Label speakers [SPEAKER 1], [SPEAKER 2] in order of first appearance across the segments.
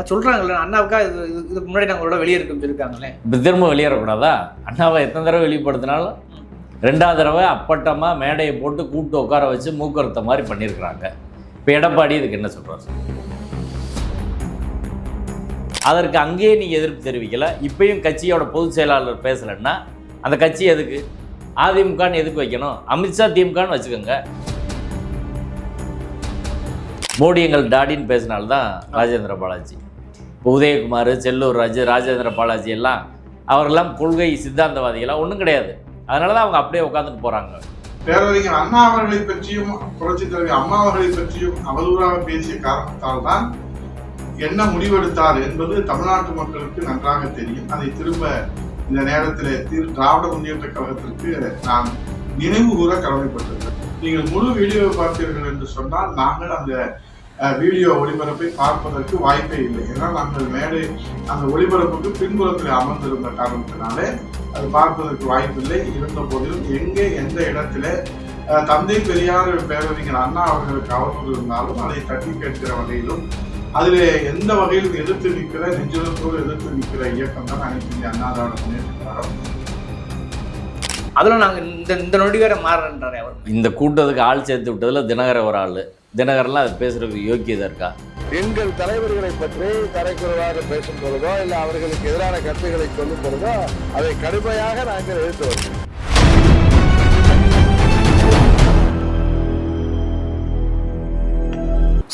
[SPEAKER 1] அது சொல்றாங்கல்ல அண்ணாவுக்கா இது இது- இதுக்கு முன்னாடி நாங்கள் உங்களோட வெளியே இருக்கோம்னு சொல்லியிருக்காங்களே.
[SPEAKER 2] இப்போ திரும்ப வெளியேறக்கூடாதா அண்ணாவை எத்தனை தடவை வெளிப்படுத்தினாலும் ரெண்டாவது தடவை அப்பட்டமாக மேடையை போட்டு கூப்பிட்டு உட்கார வச்சு மூக்கறுத்த மாதிரி பண்ணியிருக்கிறாங்க. இப்போ எடப்பாடி இதுக்கு என்ன சொல்கிறார் அதற்கு அங்கேயே நீங்கள் எதிர்ப்பு தெரிவிக்கலை இப்பயும் கட்சியோட பொதுச் செயலாளர் பேசலைன்னா அந்த கட்சி எதுக்கு? அதிமுகன்னு எதுக்கு வைக்கணும்? அமித்ஷா திமுகன்னு வச்சுக்கோங்க. மோடி எங்கள் டாடின்னு பேசினால்தான் ராஜேந்திர பாலாஜி. உதயகுமார் செல்லூர் ராஜு ராஜேந்திர பாலாஜி எல்லாம் அவரெல்லாம் கொள்கை சித்தாந்தவாதிகளாம் ஒன்றும் கிடையாது. அதனால தான் அவங்க அப்படியே உட்காந்துட்டு போகிறாங்க
[SPEAKER 3] பேரறிஞர் அண்ணா அவர்களை பற்றியும் புரட்சி தலைவி அம்மா அவர்களை பற்றியும் அவதூறாக பேசிய காரணத்தால் தான் என்ன முடிவெடுத்தார் என்பது தமிழ்நாட்டு மக்களுக்கு நன்றாக தெரியும். அதை திரும்ப இந்த நேரத்தில் திரு திராவிட முன்னேற்ற கழகத்திற்கு நான் நினைவு கூற கடமைப்பட்டிருக்கிறேன். நீங்கள் முழு வீடியோவை பார்த்தீர்கள் என்று சொன்னால் நாங்கள் அந்த வீடியோ ஒளிபரப்பை பார்ப்பதற்கு வாய்ப்பே இல்லை. ஏன்னா நாங்கள் மேடை அந்த ஒளிபரப்புக்கு பின்புறத்தில் அமர்ந்திருந்த காரணத்தினாலே அது பார்ப்பதற்கு வாய்ப்பில்லை. இருந்த போதிலும் எங்கே எந்த இடத்துல தந்தை பெரியார் பேரறிஞர் அண்ணா அவர்களுக்கு அவதூறு இருந்தாலும் அதை தட்டி கேட்கிற வகையிலும் அதில் எந்த வகையிலும் எதிர்த்து நிற்கிற நெஞ்சுரத்தோடு எதிர்த்து நிற்கிற இயக்கம் தான் அனைத்து இந்திய அண்ணா திராவிட முன்னேற்ற கழகம்.
[SPEAKER 1] அதில் நாங்கள் இந்த இந்த நொடி வேற மாறுறேன்றாரு அவர்.
[SPEAKER 2] இந்த கூட்டத்துக்கு ஆள் சேர்த்து விட்டதில் தினகர ஒரு ஆள். தினகரெல்லாம் அது பேசுறதுக்கு யோக்கியதா இருக்கா?
[SPEAKER 4] எங்கள் தலைவர்களை பற்றி தரைக்குறைவாக பேசும் பொழுதோ இல்லை அவர்களுக்கு எதிரான கருத்துக்களை சொல்லும் பொழுதோ அதை கடுமையாக நாங்கள் எதிர்த்து வருகிறோம்.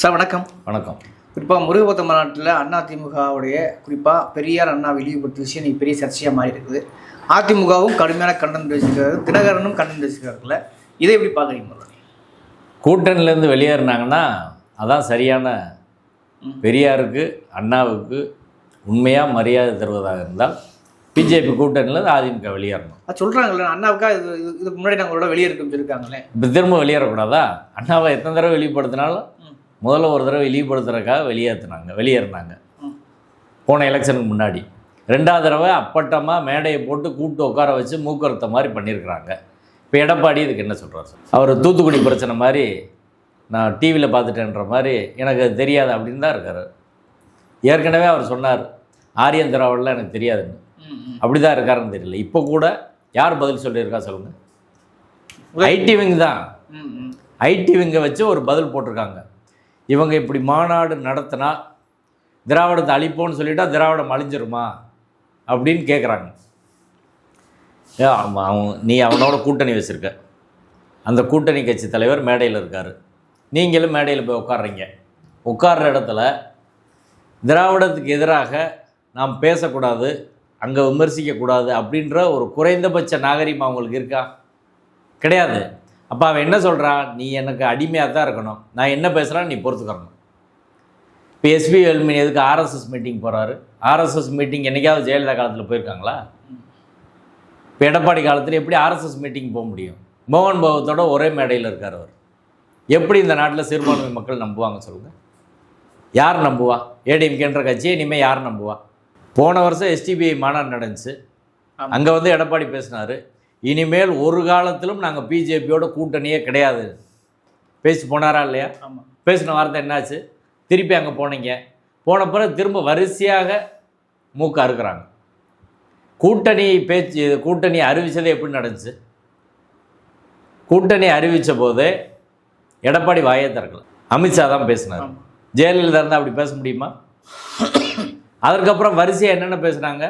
[SPEAKER 1] சார் வணக்கம்.
[SPEAKER 2] வணக்கம்.
[SPEAKER 1] குறிப்பாக முருகபத்த மாநாட்டில் அண்ணா திமுகவுடைய குறிப்பாக பெரியார் அண்ணா வெளிப்படுத்த விஷயம் இன்னைக்கு பெரிய சர்ச்சையாக மாறி இருக்குது. அதிமுகவும் கடுமையான கண்டனம் தெரிவிச்சிருக்காரு தினகரனும் கண்டனம் தெரிவிச்சிருக்காருல்ல. இதை எப்படி பார்க்குறீங்க முதல்ல?
[SPEAKER 2] கூட்டணிலேருந்து வெளியேறினாங்கன்னா அதான் சரியான பெரியாருக்கு அண்ணாவுக்கு உண்மையாக மரியாதை தருவதாக இருந்தால் பிஜேபி கூட்டணியிலேருந்து அதிமுக வெளியேறணும்.
[SPEAKER 1] அது சொல்கிறாங்கல்ல அண்ணாவுக்கா இது இது- இதுக்கு முன்னாடி நாங்கள் உங்களோட வெளியே இருக்கோம்னு சொல்லியிருக்காங்களே.
[SPEAKER 2] இப்போ திரும்ப வெளியேறக்கூடாதா? அண்ணாவை எத்தனை தடவை வெளிப்படுத்தினாலும். முதல்ல ஒரு தடவை வெளிப்படுத்துறதுக்காக வெளியேற்றினாங்க வெளியேறினாங்க. போன எலெக்ஷனுக்கு முன்னாடி. ரெண்டாவது தடவை அப்பட்டமாக மேடையை போட்டு கூப்பிட்டு உட்கார வச்சு மூக்கறுத்த மாதிரி பண்ணியிருக்கிறாங்க. இப்போ எடப்பாடி இதுக்கு என்ன சொல்கிறார் அவர் தூத்துக்குடி பிரச்சனை மாதிரி நான் டிவியில் பார்த்துட்டேன்ற மாதிரி எனக்கு அது தெரியாது அப்படின்னு தான் இருக்கார். ஏற்கனவே அவர் சொன்னார் ஆரியன் திராவிடலாம் எனக்கு தெரியாதுன்னு. அப்படி தான் இருக்காருன்னு தெரியல. இப்போ கூட யார் பதில் சொல்லியிருக்கா சொல்லுங்கள் ஐடி விங் தான். ஐடி விங்கை வச்சு ஒரு பதில் போட்டிருக்காங்க. இவங்க இப்படி மாநாடு நடத்தினா திராவிடத்தை அழிப்போன்னு சொல்லிட்டா திராவிடம் அழிஞ்சிருமா அப்படின்னு கேட்குறாங்க அவன் அவன் நீ அவனோட கூட்டணி வச்சுருக்க. அந்த கூட்டணி கட்சி தலைவர் மேடையில் இருக்கார். நீங்களும் மேடையில் போய் உட்காடுறீங்க உட்கார்ற இடத்துல திராவிடத்துக்கு எதிராக நாம் பேசக்கூடாது அங்கே விமர்சிக்கக்கூடாது அப்படின்ற ஒரு குறைந்தபட்ச நாகரிகம் அவங்களுக்கு இருக்கா? கிடையாது. அப்போ அவன் என்ன சொல்கிறான் நீ எனக்கு அடிமையாக தான் இருக்கணும். நான் என்ன பேசுகிறேன் நீ பொறுத்துக்கணும் இப்போ எஸ்பி வேலுமணி எதுக்கு ஆர்எஸ்எஸ் மீட்டிங் போகிறாரு ஆர்எஸ்எஸ் மீட்டிங் என்றைக்காவது ஜெயலலிதா காலத்தில் போயிருக்காங்களா? இப்போ எடப்பாடி காலத்தில் எப்படி ஆர்எஸ்எஸ் மீட்டிங் போக முடியும்? மோகன் பகவத்தோட ஒரே மேடையில் இருக்கார் அவர். எப்படி இந்த நாட்டில் சிறுபான்மை மக்கள் நம்புவாங்க சொல்லுங்கள் யார் நம்புவா? ஏடிஎம்கேன்ற கட்சியை இனிமேல் யார் நம்புவா? போன வருஷம் எஸ்டிபிஐ மாநாடு நடந்துச்சு. அங்கே வந்து எடப்பாடி பேசினார். இனிமேல் ஒரு காலத்திலும் நாங்கள் பிஜேபியோட கூட்டணியே கிடையாது. பேசி போனாரா இல்லையா? பேசின வார்த்தை என்னாச்சு? திருப்பி அங்கே போனீங்க. போன பிறகு திரும்ப வரிசையாக மூக்க அறுக்கிறாங்க. கூட்டணி பேச்சு கூட்டணி அறிவிச்சது எப்படி நடந்துச்சு? கூட்டணி அறிவித்த போது எடப்பாடி வாயே திறக்கல. அமித்ஷா தான் பேசினார். ஜெயலலிதா இருந்தால் அப்படி பேச முடியுமா? அதற்கப்புறம் வரிசையாக என்னென்ன பேசுனாங்க?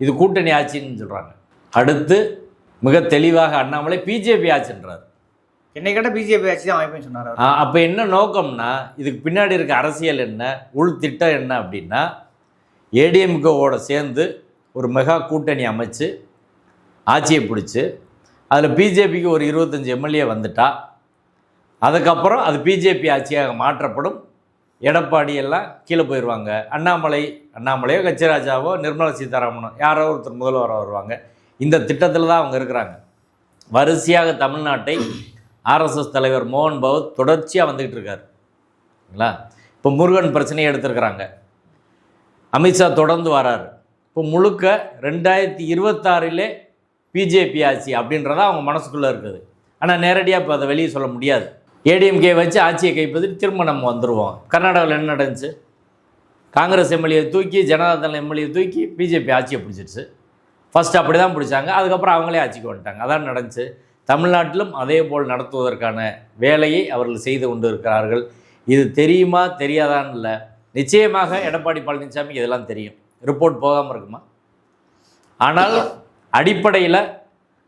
[SPEAKER 2] இது கூட்டணி ஆட்சின்னு சொல்கிறாங்க அடுத்து மிக தெளிவாக அண்ணாமலை பிஜேபி ஆட்சின்றார்.
[SPEAKER 1] என்னை கேட்டால் பிஜேபி ஆட்சி தான் அமைப்புன்னு சொன்னார்
[SPEAKER 2] அப்போ என்ன நோக்கம்னா இதுக்கு பின்னாடி இருக்க அரசியல் என்ன உள் திட்டம் என்ன அப்படின்னா ஏடிஎம்கேவோட சேர்ந்து ஒரு மெகா கூட்டணி அமைச்சு ஆட்சியை பிடிச்சி அதில் பிஜேபிக்கு ஒரு இருபத்தஞ்சி எம்எல்ஏ வந்துட்டா அதுக்கப்புறம் அது பிஜேபி ஆட்சியாக மாற்றப்படும். எடப்பாடி எல்லாம் கீழே போயிடுவாங்க அண்ணாமலை அண்ணாமலையோ கச்சிராஜாவோ நிர்மலா சீதாராமனோ யாரோ ஒருத்தர் முதல்வராக வருவாங்க. இந்த திட்டத்தில் தான் அவங்க இருக்கிறாங்க. வரிசையாக தமிழ்நாட்டை ஆர்எஸ்எஸ் தலைவர் மோகன் பகவத் தொடர்ச்சியாக வந்துக்கிட்டு இருக்கார். இப்போ முருகன் பிரச்சனையை எடுத்திருக்கிறாங்க. அமித்ஷா தொடர்ந்து வராரு. இப்போ முழுக்க ரெண்டாயிரத்தி இருபத்தாறிலே பிஜேபி ஆட்சி அப்படின்றதான் அவங்க மனசுக்குள்ளே இருக்குது. ஆனால் நேரடியாக இப்போ அதை வெளியே சொல்ல முடியாது. ஏடிஎம்கே வச்சு ஆட்சியை கைப்பற்றி திரும்ப நம்ம வந்துடுவோம் கர்நாடகாவில் என்ன நடந்துச்சு? காங்கிரஸ் எம்எல்ஏ தூக்கி ஜனதாதள எம்எல்ஏ தூக்கி பிஜேபி ஆட்சியை பிடிச்சிருச்சு. ஃபர்ஸ்ட் அப்படி தான் பிடிச்சாங்க. அதுக்கப்புறம் அவங்களே ஆட்சிக்கு வந்துட்டாங்க. அதான் நடந்துச்சு. தமிழ்நாட்டிலும் அதே போல் நடத்துவதற்கான வேலையை அவர்கள் செய்து கொண்டு இருக்கிறார்கள் இது தெரியுமா? தெரியாதான்னு இல்லை. நிச்சயமாக எடப்பாடி பழனிசாமி இதெல்லாம் தெரியும். ரிப்போர்ட் போகாமல் இருக்குமா? ஆனால் அடிப்படையில்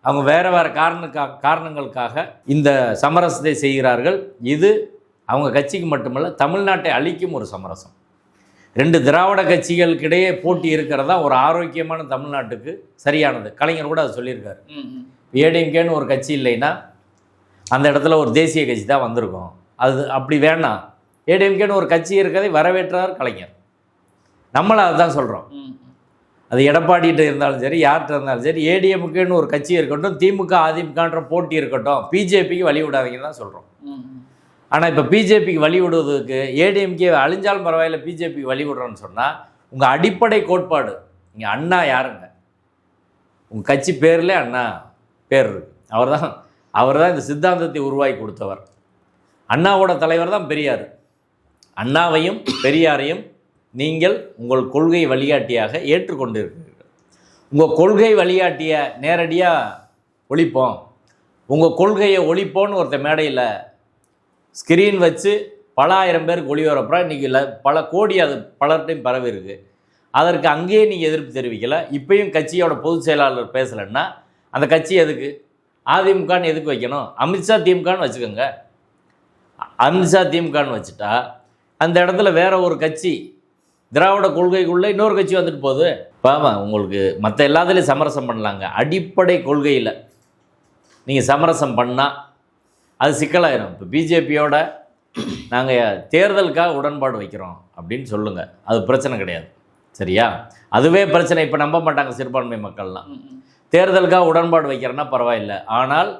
[SPEAKER 2] அவங்க வேறு வேறு காரணக்கா காரணங்களுக்காக இந்த சமரசத்தை செய்கிறார்கள். இது அவங்க கட்சிக்கு மட்டுமல்ல தமிழ்நாட்டை அழிக்கும் ஒரு சமரசம். ரெண்டு திராவிட கட்சிகளுக்கிடையே போட்டி இருக்கிறதா ஒரு ஆரோக்கியமான தமிழ்நாட்டுக்கு சரியானது. கலைஞர் கூட அதை சொல்லியிருக்காரு. ஏடிஎம்கேன்னு ஒரு கட்சி இல்லைன்னா அந்த இடத்துல ஒரு தேசிய கட்சி தான் வந்திருக்கும். அது அப்படி வேணாம். ஏடிஎம்கேன்னு ஒரு கட்சி இருக்கிறதை வரவேற்றார் கலைஞர். நம்மளும் அதுதான் சொல்கிறோம். அது எடப்பாடிகிட்ட இருந்தாலும் சரி யார்கிட்ட இருந்தாலும் சரி ஏடிஎம்கேன்னு ஒரு கட்சி இருக்கட்டும் திமுக அதிமுகன்ற போட்டி இருக்கட்டும் பிஜேபிக்கு வழி விடாதீங்கன்னு தான் சொல்கிறோம். ஆனால் இப்போ பிஜேபிக்கு வழி விடுவதற்கு ஏடிஎம்கே அழிஞ்சாலும் பரவாயில்ல பிஜேபிக்கு வழி விடுறோன்னு சொன்னால் உங்கள் அடிப்படை கோட்பாடு இங்கே அண்ணா யாருங்க? உங்கள் கட்சி பேர்லே அண்ணா பேர் இருக்கு. அவர் தான் அவர் தான் இந்த சித்தாந்தத்தை உருவாக்கி கொடுத்தவர். அண்ணாவோட தலைவர் தான் பெரியார். அண்ணாவையும் பெரியாரையும் நீங்கள் உங்கள் கொள்கை வழிகாட்டியாக ஏற்றுக்கொண்டு இருக்கிறீர்கள் உங்கள் கொள்கை வழிகாட்டிய நேரடியாக ஒழிப்போம். உங்கள் கொள்கையை ஒழிப்போன்னு ஒருத்த மேடையில் ஸ்க்ரீன் வச்சு பல ஆயிரம் பேருக்கு ஒளிபரப்புறா இன்றைக்கி பல கோடி அது பலர்கிட்டையும் பரவி இருக்கு. அதற்கு அங்கேயே நீங்கள் எதிர்ப்பு தெரிவிக்கலை. இப்பயும் கட்சியோட பொதுச் செயலாளர் பேசலைன்னா அந்த கட்சி எதுக்கு? அதிமுகன்னு எதுக்கு வைக்கணும்? அமித்ஷா திமுகன்னு வச்சுக்கோங்க. அமித்ஷா திமுகன்னு வச்சுட்டா அந்த இடத்துல வேற ஒரு கட்சி திராவிட கொள்கைக்குள்ளே இன்னொரு கட்சி வந்துட்டு போகுது. பாவம் உங்களுக்கு மற்ற எல்லாத்துலேயும் சமரசம் பண்ணலாங்க. அடிப்படை கொள்கையில் நீங்கள் சமரசம் பண்ணால் அது சிக்கலாயிரும். இப்போ பிஜேபியோட நாங்கள் தேர்தலுக்காக உடன்பாடு வைக்கிறோம் அப்படின்னு சொல்லுங்கள் அது பிரச்சனை கிடையாது. சரியா? அதுவே பிரச்சனை. இப்போ நம்ப மாட்டாங்க சிறுபான்மை மக்கள்லாம். தேர்தலுக்காக உடன்பாடு வைக்கிறேன்னா பரவாயில்லை. ஆனால்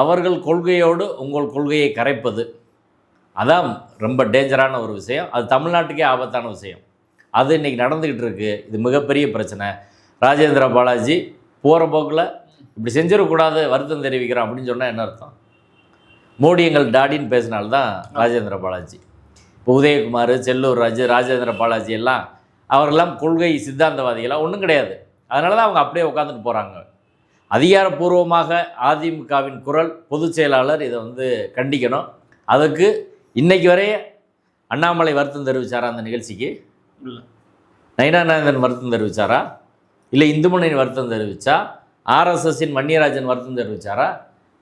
[SPEAKER 2] அவர்கள் கொள்கையோடு உங்கள் கொள்கையை கரைப்பது அதான் ரொம்ப டேஞ்சரான ஒரு விஷயம். அது தமிழ்நாட்டுக்கே ஆபத்தான விஷயம். அது இன்றைக்கி நடந்துக்கிட்டு இருக்குது இது மிகப்பெரிய பிரச்சனை. ராஜேந்திர பாலாஜி போகிற போக்கில் இப்படி செஞ்சிடக்கூடாது வருத்தம் தெரிவிக்கிறோம் அப்படின்னு சொன்னால் என்ன அர்த்தம்? மோடி எங்கள் டாடின்னு பேசினால்தான் ராஜேந்திர பாலாஜி. இப்போ உதயகுமார் செல்லூர் ராஜு ராஜேந்திர பாலாஜி எல்லாம் அவரெல்லாம் கொள்கை சித்தாந்தவாதிகளாக ஒன்றும் கிடையாது. அதனால தான் அவங்க அப்படியே உட்காந்துட்டு போகிறாங்க அதிகாரப்பூர்வமாக அதிமுகவின் குரல் பொதுச் செயலாளர் இதை வந்து கண்டிக்கணும். அதுக்கு இன்னைக்கு வரைய அண்ணாமலை வருத்தம் தெரிவிச்சாரா அந்த நிகழ்ச்சிக்கு?
[SPEAKER 1] இல்ல.
[SPEAKER 2] நயனானந்தன் வருத்தம் தெரிவிச்சாரா? இல்லை இந்து முன்னணி வருத்தம் தெரிவிச்சா? ஆர்எஸ்எஸ்ஸின் மன்னியராஜன் வருத்தம் தெரிவிச்சாரா?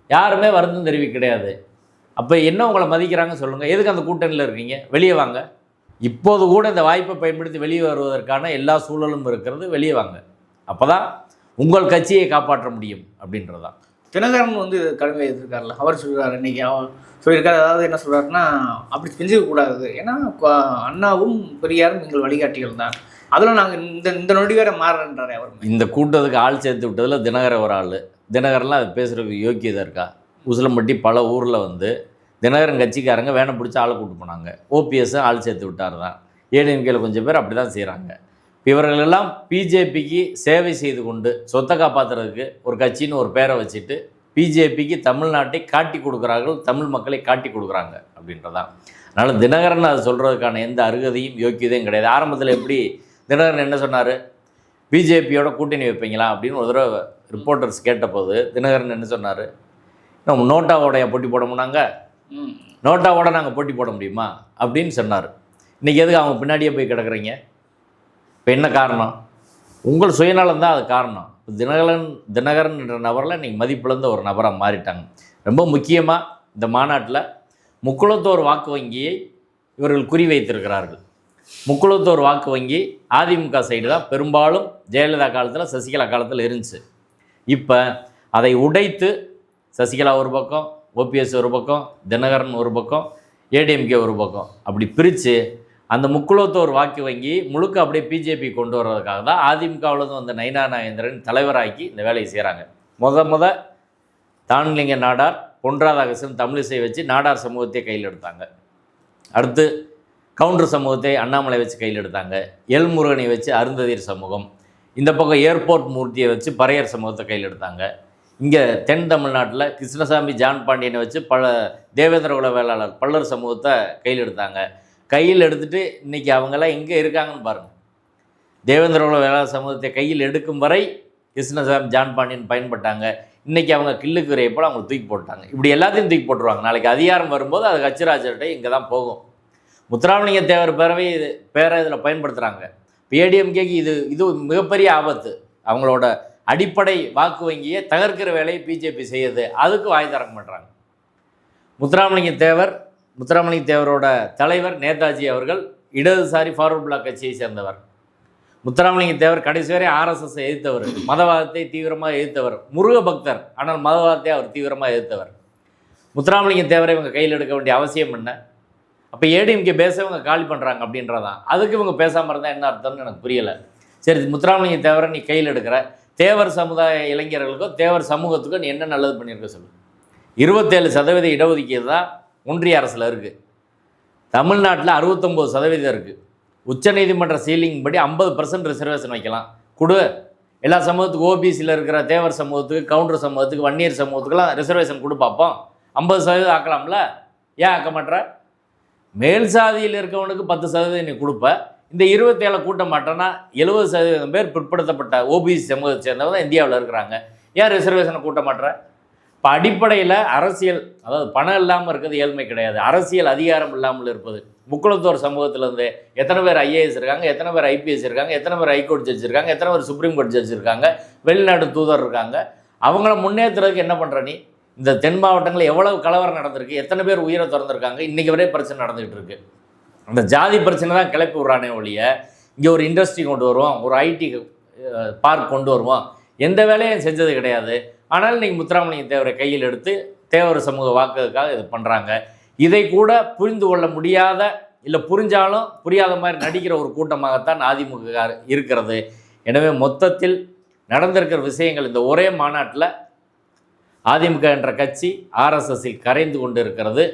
[SPEAKER 2] யாருமே வருத்தம் தெரிவிக்க கிடையாது. அப்போ என்ன உங்களை மதிக்கிறாங்க சொல்லுங்கள் எதுக்கு அந்த கூட்டணியில் இருக்கீங்க? வெளியே வாங்க. இப்போது கூட இந்த வாய்ப்பை பயன்படுத்தி வெளியே வருவதற்கான எல்லா சூழலும் இருக்கிறது. வெளியே வாங்க. அப்போ தான் உங்கள் கட்சியை காப்பாற்ற முடியும் அப்படின்றதான்
[SPEAKER 1] தினகரன் வந்து கடுமையாக எதிர்க்காருல்ல. அவர் சொல்கிறார் இன்னைக்கு அவர் சொல்லியிருக்காரு. அதாவது என்ன சொல்கிறாருன்னா அப்படி செஞ்சுக்க கூடாது ஏன்னா அண்ணாவும் பெரியாரும் எங்கள் வழிகாட்டிகள் தான். அதில் நாங்கள் இந்த இந்த நொடி வேற மாறுன்றாரு அவர்.
[SPEAKER 2] இந்த கூட்டத்துக்கு ஆள் சேர்த்து விட்டதில் தினகர ஒரு ஆள். தினகரன்லாம் அது பேசுகிறதுக்கு யோக்கியதை இருக்கா? உசிலம்பட்டி பல ஊரில் வந்து தினகரன் கட்சிக்காரங்க வேனை பிடிச்சி ஆளை கூப்பிட்டு போனாங்க. ஓபிஎஸ் ஆள் சேர்த்து விட்டார் தான். ஏடிஎம்கேல கொஞ்சம் பேர் அப்படி தான் செய்கிறாங்க இவர்களெல்லாம் பிஜேபிக்கு சேவை செய்து கொண்டு சொத்தை காப்பாற்றுறதுக்கு ஒரு கட்சின்னு ஒரு பேரை வச்சுட்டு பிஜேபிக்கு தமிழ்நாட்டை காட்டி கொடுக்குறார்கள் தமிழ் மக்களை காட்டி கொடுக்குறாங்க அப்படின்றதான் அதனால் தினகரன் அது சொல்கிறதுக்கான எந்த அருகதையும் யோக்கியதையும் கிடையாது. ஆரம்பத்தில் எப்படி தினகரன் என்ன சொன்னார்? பிஜேபியோட கூட்டணி வைப்பீங்களா அப்படின்னு ஒரு தடவை ரிப்போர்ட்டர்ஸ் கேட்டபோது தினகரன் என்ன சொன்னார்? நம்ம நோட்டாவோடைய போட்டி போட முடியாங்க
[SPEAKER 1] ம்.
[SPEAKER 2] நோட்டாவோட நாங்கள் போட்டி போட முடியுமா? அப்படின்னு சொன்னார். இன்றைக்கி எதுக்கு அவங்க பின்னாடியே போய் கிடக்குறீங்க? இப்போ என்ன காரணம்? உங்கள் சுயநலம் தான் அது காரணம். தினகரன் தினகரன் என்ற நபரில் இன்றைக்கி மதிப்பிழந்த ஒரு நபராக மாறிட்டாங்க. ரொம்ப முக்கியமாக இந்த மாநாட்டில் முக்குளத்தோர் வாக்கு வங்கியை இவர்கள் குறிவைத்திருக்கிறார்கள். முக்குளத்தோர் வாக்கு வங்கி அதிமுக சைடு தான் பெரும்பாலும் ஜெயலலிதா காலத்தில் சசிகலா காலத்தில் இருந்துச்சு. இப்போ அதை உடைத்து சசிகலா ஒரு பக்கம் ஓபிஎஸ் ஒரு பக்கம் தினகரன் ஒரு பக்கம் ஏடிஎம்கே ஒரு பக்கம் அப்படி பிரித்து அந்த முக்குளத்தோர் வாக்கு வங்கி முழுக்க அப்படியே பிஜேபி கொண்டு வர்றதுக்காக தான் அதிமுகவிலேருந்து வந்த நயினா நாகேந்திரன் தலைவராக்கி இந்த வேலையை செய்கிறாங்க முத முத தான்லிங்க நாடார் பொன்ராதாகிருஷ்ணன் தமிழிசை வச்சு நாடார் சமூகத்தை கையில் எடுத்தாங்க. அடுத்து கவுண்டர் சமூகத்தை அண்ணாமலை வச்சு கையில் எடுத்தாங்க. எல்முருகனை வச்சு அருந்ததிர் சமூகம். இந்த பக்கம் ஏர்போர்ட் மூர்த்தியை வச்சு பறையர் சமூகத்தை கையில் எடுத்தாங்க. இங்கே தென் தமிழ்நாட்டில் கிருஷ்ணசாமி ஜான் பாண்டியனை வச்சு பல தேவேந்திர குல வேளாளர் பல்லர் சமூகத்தை கையில் எடுத்தாங்க. கையில் எடுத்துட்டு இன்றைக்கி அவங்கெல்லாம் எங்கே இருக்காங்கன்னு பாருங்கள் தேவேந்திரோட வேளாண் சமூகத்தை கையில் எடுக்கும் வரை கிருஷ்ணசாமி ஜான் பாண்டியன் பயன்பட்டாங்க. இன்றைக்கி அவங்க கில்லுக்கு வரையப்போ அவங்க தூக்கி போட்டாங்க. இப்படி எல்லாத்தையும் தூக்கி போட்டுருவாங்க. நாளைக்கு அதிகாரம் வரும்போது அது கச்சிராஜர்கிட்ட இங்கே தான் போகும். முத்துராமலிங்க தேவர் பேரவை இது பேரை இதில் பயன்படுத்துகிறாங்க ஏடிஎம்கேக்கு இது இது மிகப்பெரிய ஆபத்து. அவங்களோட அடிப்படை வாக்கு வங்கியை தகர்க்கிற வேலையை பிஜேபி செய்யுது. அதுக்கு வாய் திறக்க மாட்டாங்க முத்துராமலிங்க தேவர் முத்துராமலிங்க தேவரோட தலைவர் நேதாஜி அவர்கள் இடதுசாரி ஃபார்வர்ட் பிளாக் கட்சியை சேர்ந்தவர். முத்துராமலிங்க தேவர் கடைசி வரை ஆர்எஸ்எஸ் எதிர்த்தவர். மதவாதத்தை தீவிரமாக எதிர்த்தவர். முருக பக்தர் ஆனால் மதவாதத்தை அவர் தீவிரமாக எதிர்த்தவர். முத்துராமலிங்க தேவரை இவங்க கையில் எடுக்க வேண்டிய அவசியம் என்ன? அப்போ ஏடிஎம்கே பேச இவங்க காலி பண்ணுறாங்க அப்படின்றதான். அதுக்கு இவங்க பேசாமல் இருந்தால் என்ன அர்த்தம்னு எனக்கு புரியலை. சரி முத்துராமலிங்க தேவரை நீ கையில் எடுக்கிற. தேவர் சமுதாய இளைஞர்களுக்கோ தேவர் சமூகத்துக்கோ நீ என்ன நல்லது பண்ணியிருக்க சொல்லு. இருபத்தேழு சதவீத இடஒதுக்கீடு தான் ஒன்றிய அரசில் இருக்குது தமிழ்நாட்டில் அறுபத்தொம்போது சதவீதம் இருக்குது உச்சநீதிமன்ற சீலிங் படி ஐம்பது பர்சன்ட் ரிசர்வேஷன் வைக்கலாம். கொடு. எல்லா சமூகத்துக்கும் ஓபிசியில் இருக்கிற தேவர் சமூகத்துக்கு கவுண்டர் சமூகத்துக்கு வன்னியர் சமூகத்துக்குலாம் ரிசர்வேஷன் கொடு பார்ப்போம் ஐம்பது சதவீதம் ஆக்கலாம்ல? ஏன் ஆக்க மாட்டேற மேல் சாதியில் இருக்கவனுக்கு பத்து சதவீதம் நீ கொடுப்ப. இந்த இருபத்தேழை கூட்ட மாட்டேன்னா எழுபது சதவீதம் பேர் பிற்படுத்தப்பட்ட ஓபிசி சமூகத்தை சேர்ந்தவங்க தான் இந்தியாவில் இருக்கிறாங்க. ஏன் ரிசர்வேஷனை கூட்ட மாட்டேற இப்போ அடிப்படையில் அரசியல் அதாவது பணம் இல்லாமல் இருக்கிறது ஏழ்மை கிடையாது. அரசியல் அதிகாரம் இல்லாமல் இருப்பது. முக்குளத்தோர் சமூகத்திலேருந்து எத்தனை பேர் ஐஏஎஸ் இருக்காங்க எத்தனை பேர் ஐபிஎஸ் இருக்காங்க எத்தனை பேர் ஹைகோர்ட் ஜட்ஜ் இருக்காங்க எத்தனை பேர் சுப்ரீம் கோர்ட் ஜட்ஜ் இருக்காங்க வெளிநாடு தூதர் இருக்காங்க. அவங்கள முன்னேற்றுறதுக்கு என்ன பண்ணுற நீ? இந்த தென் மாவட்டங்களில் எவ்வளவு கலவரம் நடந்திருக்கு எத்தனை பேர் உயிரை திறந்திருக்காங்க இன்றைக்கி வரை பிரச்சனை நடந்துகிட்டு இருக்கு. அந்த ஜாதி பிரச்சனை தான் கிளப்பி விட்றானே ஒழிய இங்கே ஒரு இண்டஸ்ட்ரி கொண்டு வருவோம் ஒரு ஐடி பார்க் கொண்டு வருவோம் எந்த வேலையும் செஞ்சது கிடையாது. ஆனால் இன்னைக்கு முத்துராமலிங்க தேவரை கையில் எடுத்து தேவர் சமூக வாக்குக்காக இது பண்ணுறாங்க இதை கூட புரிந்து கொள்ள முடியாத இல்லை புரிஞ்சாலும் புரியாத மாதிரி நடிக்கிற ஒரு கூட்டமாகத்தான் அதிமுக இருக்கிறது. எனவே மொத்தத்தில் நடந்திருக்கிற விஷயங்கள் இந்த ஒரே மாநாட்டில் அதிமுக என்ற கட்சி ஆர்எஸ்எஸ்ஸில் கரைந்து கொண்டு இருக்கிறது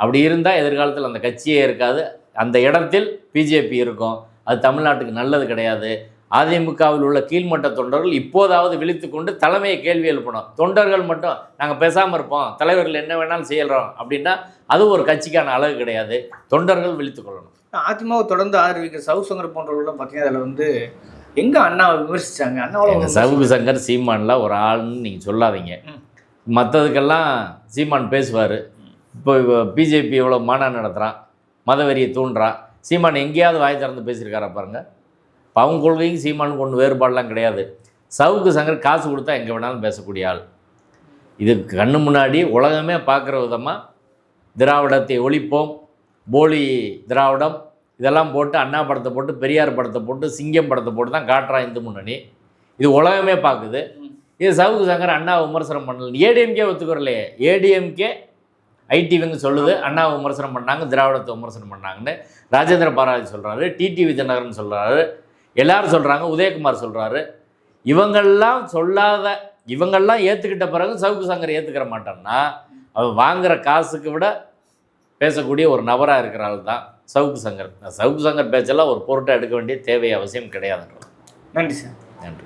[SPEAKER 2] அப்படி இருந்தால் எதிர்காலத்தில் அந்த கட்சியே இருக்காது. அந்த இடத்தில் பிஜேபி இருக்கும். அது தமிழ்நாட்டுக்கு நல்லது கிடையாது. அதிமுகவில் உள்ள கீழ்மட்ட தொண்டர்கள் இப்போதாவது விழித்து கொண்டு தலைமையை கேள்வி எழுப்பணும். தொண்டர்கள் மட்டும் நாங்கள் பேசாமல் இருப்போம். தலைவர்கள் என்ன வேணாலும் செய்யறோம் அப்படின்னா அது ஒரு கட்சிக்கான அழகு கிடையாது. தொண்டர்கள் விழித்து கொள்ளணும்.
[SPEAKER 1] அதிமுக தொடர்ந்து ஆதரிக்கிற சவு சங்கர் போன்றவர்களும் பார்த்தீங்கன்னா அதில் வந்து எங்க அண்ணாவை விமர்சிச்சாங்க? அண்ணாவோட
[SPEAKER 2] சவுகு சங்கர் சீமான்லாம் ஒரு ஆள்னு நீங்கள் சொல்லாதீங்க. மற்றதுக்கெல்லாம் சீமான் பேசுவார். இப்போ பிஜேபி எவ்வளோ மாநாடு நடத்துகிறான் மதவெறியை தூண்டுறான். சீமான் எங்கேயாவது வாய் திறந்து பேசியிருக்காரா பாருங்க. இப்போ அவங்க கொள்கையும் சீமானுக்கு ஒன்று வேறுபாடெலாம் கிடையாது. சவுக்கு சங்கர் காசு கொடுத்தா எங்கே வேணாலும் பேசக்கூடிய ஆள். இது கண்ணு முன்னாடி உலகமே பார்க்குற விதமாக திராவிடத்தை ஒழிப்போம் போலி திராவிடம் இதெல்லாம் போட்டு அண்ணா படத்தை போட்டு பெரியார் படத்தை போட்டு சிங்கம் படத்தை போட்டு தான் காட்டுறான் இந்து முன்னணி. இது உலகமே பார்க்குது. இது சவுக்கு சங்கர் அண்ணா விமர்சனம் பண்ணல. ஏடிஎம்கே ஒத்துக்கிறலையே. ஏடிஎம்கே ஐடிவிங்க சொல்லுது அண்ணா விமர்சனம் பண்ணாங்க திராவிடத்தை விமர்சனம் பண்ணாங்கன்னு. ராஜேந்திர பாலாஜி சொல்கிறாரு டிடிவி தினகரன் சொல்கிறாரு எல்லாரும் சொல்கிறாங்க உதயகுமார் சொல்கிறாரு இவங்கெல்லாம் சொல்லாத இவங்கெல்லாம் ஏற்றுக்கிட்ட பிறகு சவுக்கு சங்கர் ஏற்றுக்கிற மாட்டான்னா அவன் வாங்குற காசுக்கு விட பேசக்கூடிய ஒரு நபராக இருக்கிற ஆள் தான் சவுக்கு சங்கர். சவுக்கு சங்கர் பேச்செல்லாம் ஒரு பொருட்டை எடுக்க வேண்டிய தேவை அவசியம் கிடையாதுன்றது
[SPEAKER 1] நன்றி சார்.
[SPEAKER 2] நன்றி.